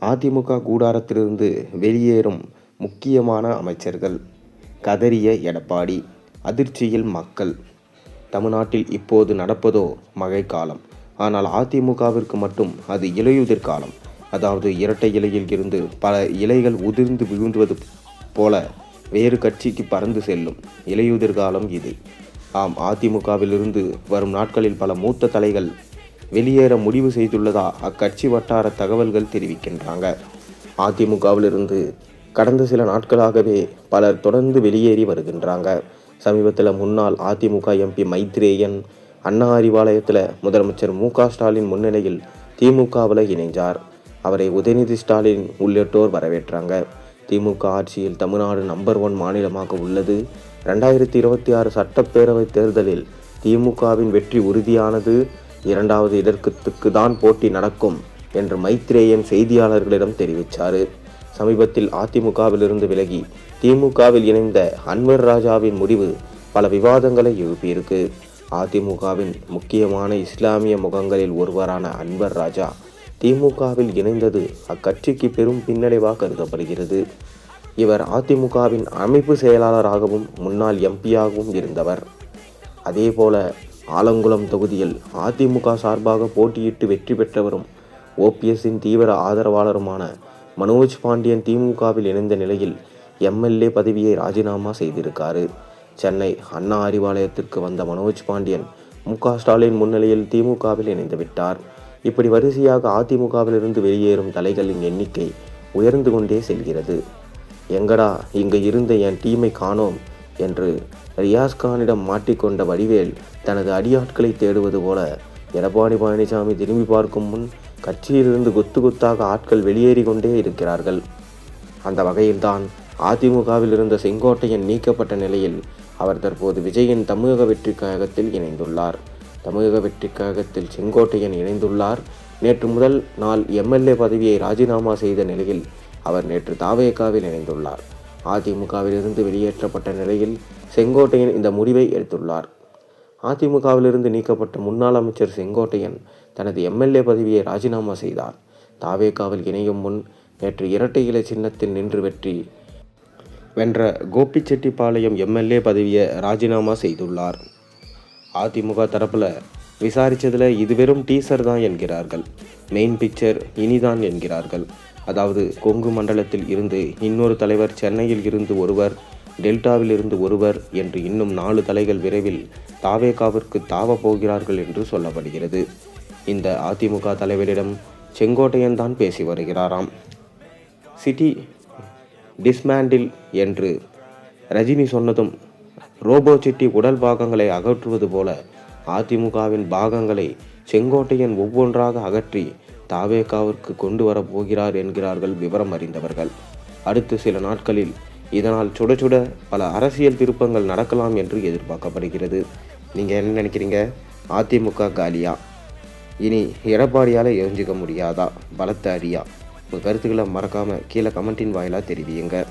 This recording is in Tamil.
அதிமுக கூடாரத்திலிருந்து வெளியேறும் முக்கியமான அமைச்சர்கள். கதறிய எடப்பாடி அதிர்ச்சியில் மக்கள். தமிழ்நாட்டில் இப்போது நடப்பதோ மழைக்காலம். ஆனால் அதிமுகவிற்கு மட்டும் அது இலையுதிர் காலம். அதாவது இரட்டை இலையில் இருந்து பல இலைகள் உதிர்ந்து விழுந்துவது போல வேறு கட்சிக்கு பறந்து செல்லும் இலையுதிர் காலம் இது. ஆம் அதிமுகவிலிருந்து வரும் நாட்களில் பல மூத்த தலைகள் வெளியேற முடிவு செய்துள்ளதா அக்கட்சி வட்டார தகவல்கள் தெரிவிக்கின்றாங்க. அதிமுகவிலிருந்து கடந்த சில நாட்களாகவே பலர் தொடர்ந்து வெளியேறி வருகின்றாங்க. சமீபத்தில் முன்னாள் அதிமுக எம்பி மைத்ரேயன் அண்ணா அறிவாலயத்தில் முதலமைச்சர் மு ஸ்டாலின் முன்னிலையில் திமுகவில் இணைஞ்சார். அவரை உதயநிதி ஸ்டாலின் உள்ளிட்டோர் வரவேற்றாங்க. திமுக ஆட்சியில் தமிழ்நாடு நம்பர் ஒன் மாநிலமாக உள்ளது. ரெண்டாயிரத்தி இருபத்தி ஆறு சட்டப்பேரவை தேர்தலில் திமுகவின் வெற்றி உறுதியானது. இரண்டாவது இதற்கு தான் போட்டி நடக்கும் என்று மைத்ரேயன் செய்தியாளர்களிடம் தெரிவித்தார் சமீபத்தில் அதிமுகவிலிருந்து விலகி திமுகவில் இணைந்த அன்வர் ராஜாவின் முடிவு பல விவாதங்களை எழுப்பியிருக்கு. அதிமுகவின் முக்கியமான இஸ்லாமிய முகங்களில் ஒருவரான அன்வர் ராஜா திமுகவில் இணைந்தது அக்கட்சிக்கு பெரும் பின்னடைவாக கருதப்படுகிறது. இவர் அதிமுகவின் அமைப்பு செயலாளராகவும் முன்னாள் எம்பியாகவும் இருந்தவர். அதேபோல ஆலங்குளம் தொகுதியில் அதிமுக சார்பாக போட்டியிட்டு வெற்றி பெற்றவரும் ஓபிஎஸ்ஸின் தீவிர ஆதரவாளருமான மனோஜ் பாண்டியன் திமுகவில் இணைந்த நிலையில் எம்எல்ஏ பதவியை ராஜினாமா செய்திருக்காரு. சென்னை அண்ணா அறிவாலயத்திற்கு வந்த மனோஜ் பாண்டியன் மு க ஸ்டாலின் முன்னிலையில் திமுகவில் இணைந்து விட்டார். இப்படி வரிசையாக அதிமுகவிலிருந்து வெளியேறும் தலைகளின் எண்ணிக்கை உயர்ந்து கொண்டே செல்கிறது. எங்கடா இங்கு இருந்த என் டீமை காணோம். என்று ரியாஸ்கானிடம் மாட்டிக்கொண்ட வடிவேல் தனது அடியாட்களை தேடுவது போல எடப்பாடி பழனிசாமி திரும்பி பார்க்கும் முன் கட்சியிலிருந்து கொத்து கொத்தாக ஆட்கள் வெளியேறி கொண்டே இருக்கிறார்கள். அந்த வகையில்தான் அதிமுகவில் இருந்த செங்கோட்டையன் நீக்கப்பட்ட நிலையில் அவர் தற்போது விஜயின் தமிழக வெற்றி கழகத்தில் இணைந்துள்ளார். தமிழக வெற்றி கழகத்தில் செங்கோட்டையன் இணைந்துள்ளார். நேற்று முதல் நாள் எம்எல்ஏ பதவியை ராஜினாமா செய்த நிலையில் அவர் நேற்று தாவேகாவில் இணைந்துள்ளார். அதிமுகவிலிருந்து வெளியேற்றப்பட்ட நிலையில் செங்கோட்டையன் இந்த முடிவை எடுத்துள்ளார். அதிமுகவிலிருந்து நீக்கப்பட்ட முன்னாள் அமைச்சர் செங்கோட்டையன் தனது எம்எல்ஏ பதவியை ராஜினாமா செய்தார். தாவேகாவில் இணையும் முன் நேற்று இரட்டை இலை சின்னத்தில் நின்று வெற்றி வென்ற கோபிச்செட்டிப்பாளையம் எம்எல்ஏ பதவியை ராஜினாமா செய்துள்ளார். அதிமுக தரப்பில் விசாரித்ததில் இது வெறும் டீசர் தான் என்கிறார்கள். மெயின் பிக்சர் இனிதான் என்கிறார்கள். அதாவது கொங்கு மண்டலத்தில் இருந்து இன்னொரு தலைவர் சென்னையில் இருந்து ஒருவர் டெல்டாவில் இருந்து ஒருவர் என்று இன்னும் நாலு தலைகள் விரைவில் தாவேகாவிற்கு தாவ போகிறார்கள் என்று சொல்லப்படுகிறது. இந்த அதிமுக தலைவரிடம் செங்கோட்டையன் தான் பேசி வருகிறாராம். சிட்டி டிஸ்மேண்டில் என்று ரஜினி சொன்னதும் ரோபோ சிட்டி உடல் பாகங்களை அகற்றுவது போல அதிமுகவின் பாகங்களை செங்கோட்டையன் ஒவ்வொன்றாக அகற்றி தாவேகாவிற்கு கொண்டு வர போகிறார் என்கிறார்கள் விவரம் அறிந்தவர்கள். அடுத்த சில நாட்களில் இதனால் சுட சுட பல அரசியல் திருப்பங்கள் நடக்கலாம் என்று எதிர்பார்க்கப்படுகிறது. நீங்கள் என்ன நினைக்கிறீங்க? அதிமுக காலியா? இனி எடப்பாடியால் எரிஞ்சிக்க முடியாதா? பலத்த அடியா? உங்கள் கருத்துக்களை மறக்காமல் கீழே கமெண்டின் வாயிலாக தெரிவியுங்க.